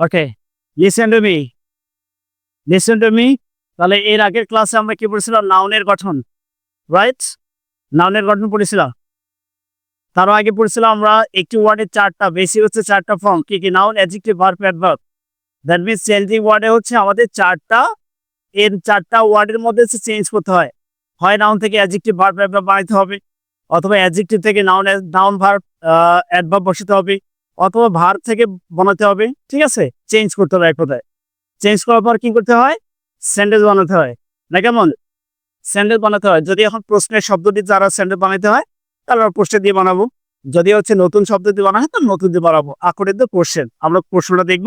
Okay listen to me listen to me তাহলে এর আগের ক্লাসে আমরা কি পড়েছিলাম? নাউনের গঠন রাইট নাউনের গঠন পড়েছিলাম। তারও আগে পড়েছিলাম আমরা একটি ওয়ার্ডের চারটা বেশি হচ্ছে চারটা ফর্ম কি কি? Noun adjective verb adverb that means changing ওয়ার্ডে হচ্ছে আমাদের চারটা, এর চারটা ওয়ার্ডের মধ্যে হচ্ছে চেঞ্জ করতে হয়। হয় নাউন থেকে অ্যাডজেক্টিভ ভার্ব অ্যাডভার্ব বানাইতে হবে, অথবা অ্যাডজেক্টিভ থেকে নাউন নাউন ভার্ব অ্যাডভার্ব বসাতে হবে। অথবা ভার থেকে বানাতে হবে, ঠিক আছে? চেঞ্জ করতে হবে এক কথায়। চেঞ্জ করার পর কি করতে হয়? স্যান্ডেল বানাতে হয়। না কেমন? স্যান্ডেল বানাতে হয়। যদি এখন প্রশ্নের শব্দটি যারা স্যান্ডেল বানাতে হয়, তাহলে আমরা প্রশ্ন দিয়ে বানাবো। যদি হচ্ছে নতুন শব্দ দিয়ে বানা হয় তো নতুন দিয়ে বানাবো। আকরের তো কোশ্চেন আমরা প্রশ্নটা দেখব।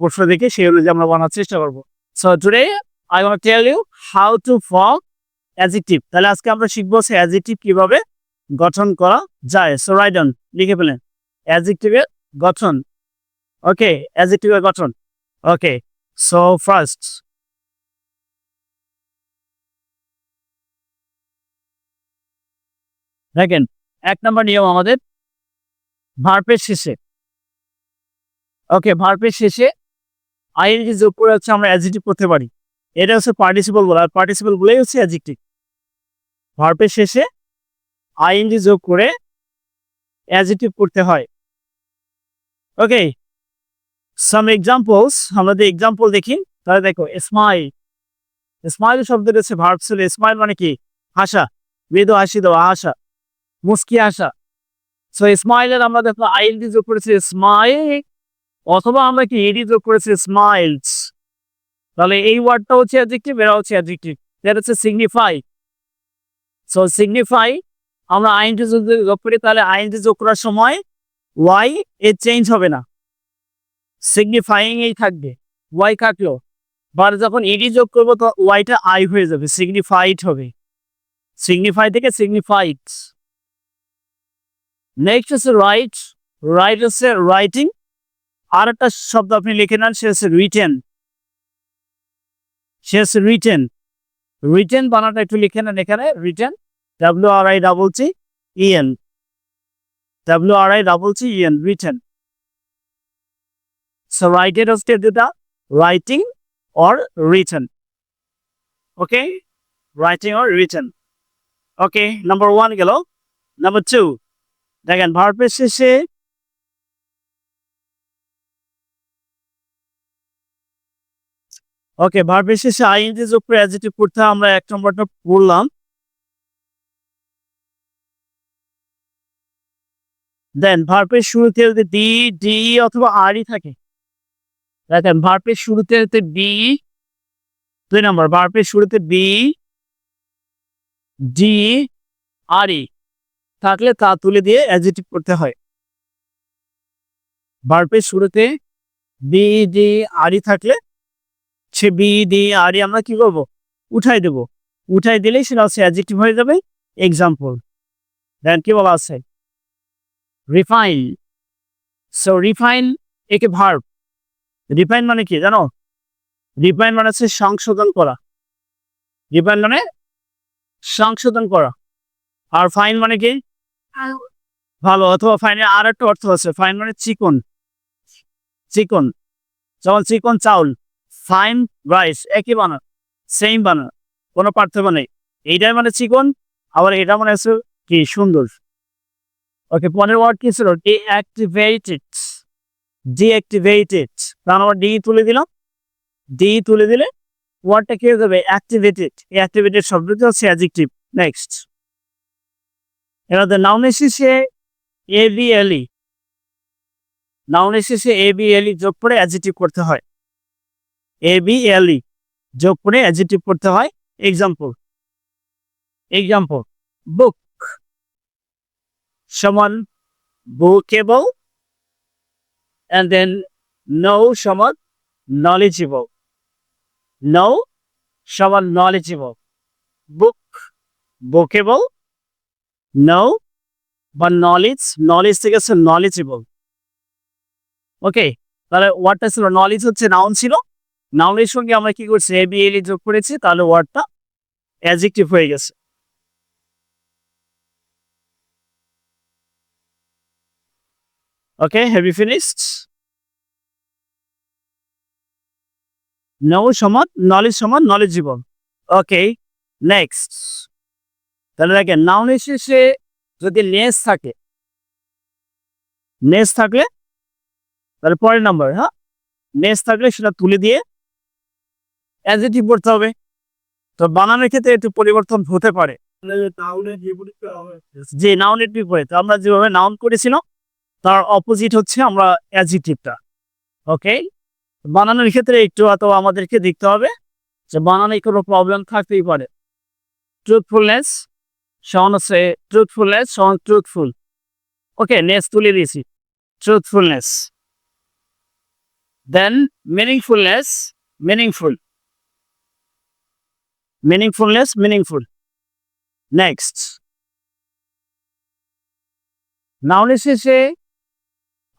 প্রশ্ন দেখে সেই অনুযায়ী আমরা বানার চেষ্টা করব। So today I want tell you how to form adjective তাহলে আজকে আমরা শিখব সে অ্যাজিটিভ কীভাবে গঠন করা যায়। সো রাইট ডাউন লিখে ফেলেন। অ্যাজিটিভের গঠন। ওকে অ্যাজিটিভের গঠন। ওকে সো ফার্স্ট দেখেন, এক নম্বর নিয়ম আমাদের, ভার্পের শেষে ওকে ভার্পের শেষে আইএনজি যোগ করে হচ্ছে আমরা অ্যাজিটিভ করতে পারি। এটা হচ্ছে পার্টিসিপল বলা, আর পার্টিসিপল বলেই হচ্ছে অ্যাজিটিভ ভার্পের শেষে আইএনজি যোগ করে অ্যাজিটিভ করতে হয়। ওকে সাম এক্সাম্পলস আমরা যদি এক্সাম্পল দেখি, তাহলে দেখো স্মাইল স্মাইল শব্দটা হচ্ছে ভার্ব ছিল স্মাইল মানে কি? হাসা মৃদু হাসি দেওয়া, হাসা, মুস্কি হাসা। সো স্মাইলের আমরা দেখো আইএনজি যোগ করেছি স্মাইল অথবা আমরা কি এডি যোগ করেছি স্মাইলস তাহলে এই ওয়ার্ডটা হচ্ছে অ্যাডজেক্টিভ এরা হচ্ছে অ্যাডজেক্টিভ এটা হচ্ছে সিগনিফাই সো সিগনিফাই আমরা আইনটি যোগ করি, তাহলে আইনটি যোগ করার সময় ওয়াই এর চেঞ্জ হবে না? সিগনিফাইং এই থাকবে। ওয়াই কাটলো বা যখন ইডি যোগ করব তো ওয়াইটা আই হয়ে যাবে। সিগনিফাইড হবে। সিগনিফাই থেকে সিগনিফাইড নেক্সট হচ্ছে রাইট রাইট হচ্ছে রাইটিং আর একটা শব্দ আপনি লিখে নেন, সে হচ্ছে রিটেন সে হচ্ছে রিটেন রিটেন বানাটা একটু লিখে নেন এখানে। Written W R I double C E N double C E N written so writed হচ্ছে দুটা writing or written okay writing or written okay number one গেল। নাম্বার টু দেখেন ভার্বের শেষে ওকে ভার্বের শেষে আইএনজি যোগ করে অ্যাডজেক্টিভ করতে আমরা এক নম্বরটা পড়লাম। দেন ভার্বের শুরুতে যদি ডি ডি অথবা আরই থাকে, দেখেন ভার্বের শুরুতে যদি বি দুই নম্বর ভার্বের শুরুতে বি ডি আরই থাকলে তা তুলে দিয়ে অ্যাডজেক্টিভ করতে হয়। ভার্বের শুরুতে বি ডি আরই থাকলে সে বি ডি আর আমরা কি করব? উঠাই দেব। উঠাই দিলেই সেটা হচ্ছে অ্যাডজেক্টিভ হয়ে যাবে। এক্সাম্পল দেন কি বলা আছে? রিফাইন সো রিফাইন একে ভার্ব রিফাইন মানে কি জানো? রিফাইন মানে হচ্ছে সংশোধন করা। রিফাইন মানে সংশোধন করা। আর ফাইন মানে কি? ভালো, অথবা ফাইনের আর একটা অর্থ আছে। ফাইন মানে চিকন। চিকন। যেমন চিকন চাউল। ফাইন রাইস একই বানা সেম বানা কোনো পার্থক্য নেই। এইটাই মানে চিকন। আবার এটা মানে হচ্ছে কি? সুন্দর। ওকে পরের ওয়ার্ড কি ছিল? ডিঅ্যাক্টিভেটেড ডিঅ্যাক্টিভেটেড তার আবার ডি তুলে দিলাম। ডি তুলে দিলে ওয়ার্ডটা কি হয়ে যাবে? অ্যাক্টিভেটেড এই অ্যাক্টিভেটেড শব্দটি হচ্ছে অ্যাডজেক্টিভ নেক্সট এবার নাউনের শেষে এ বি এল ই নাউনের শেষে এ বি এল ই যোগ করে অ্যাডজেক্টিভ করতে হয়। এ বি এল ই যোগ করে অ্যাডজেক্টিভ করতে হয়। এক্সাম্পল এক্সাম্পল বুক সমান বুকেবল and then no সমান knowledgeable. No সমান knowledgeable. Book bookable no বা knowledge knowledge থেকে হচ্ছে knowledgeable. ওকে তাহলে ওয়ার্ডটা ছিল নলেজ হচ্ছে নাউন ছিল। নাউনের সঙ্গে আমরা কি করছি? এ বি এল যোগ করেছি, তাহলে ওয়ার্ডটা অ্যাডজেক্টিভ হয়ে গেছে। ওকে হ্যাভ ইউ ফিনিশড নৌ সমান নলেজ সমান নলেজেবল ওকে নেক্সট তাহলে দেখেন নাউনের শেষে যদি নেস থাকে নেস থাকলে তাহলে পরের নাম্বার হ্যাঁ? নেস থাকলে সেটা তুলে দিয়ে অ্যাজিটিভ করতে হবে। তো বানানোর ক্ষেত্রে একটু পরিবর্তন হতে পারে। যে নাউনের বিপরীত আমরা যেভাবে নাউন করেছিলাম তার অপোজিট হচ্ছে আমরা অ্যাজিটিভটা ওকে বানানোর ক্ষেত্রে একটু অত আমাদেরকে দেখতে হবে যে বানানোয় কোনো প্রবলেম থাকতেই পারে। ট্রুথফুলনেস সমান হচ্ছে ট্রুথফুলনেস সমান ট্রুথফুল ওকে নেস তুলে দিয়েছি truthfulness then meaningfulness meaningful meaningfulness meaningful next নাউনের শেষে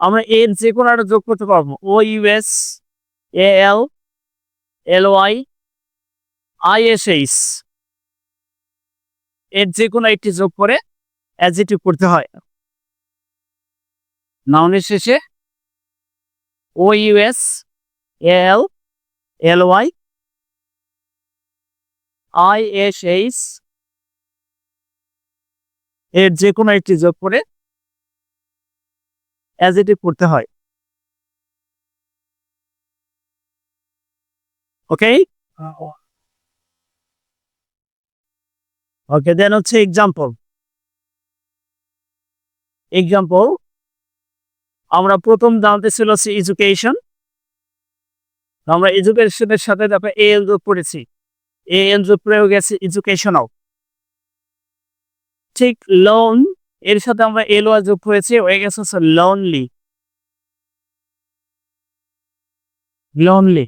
আমরা এর যে কোনো একটা যোগ করতে পারব। O U S A L L Y, I S H. এর যে কোনো একটি যোগ করে অ্যাজিটিভ করতে হয়। নাউনের শেষে O U S L L Y, I S H. এর যে কোনো একটি যোগ করে অ্যাজিটিভ করতে হয়। ওকে ওকে দেন হচ্ছে এক্সাম্পল এক্সাম্পল আমরা প্রথম জানতে ছিল হচ্ছে এডুকেশন আমরা এডুকেশনের সাথে তারপরে এ এল যোগ করেছি। এ এল যোগ প্রয়োগ গেছে এডুকেশনাল ঠিক লোন এর সাথে আমরা এল ওয়া যোগ হয়েছে হয়ে গেছে হচ্ছে লনলি লোনলি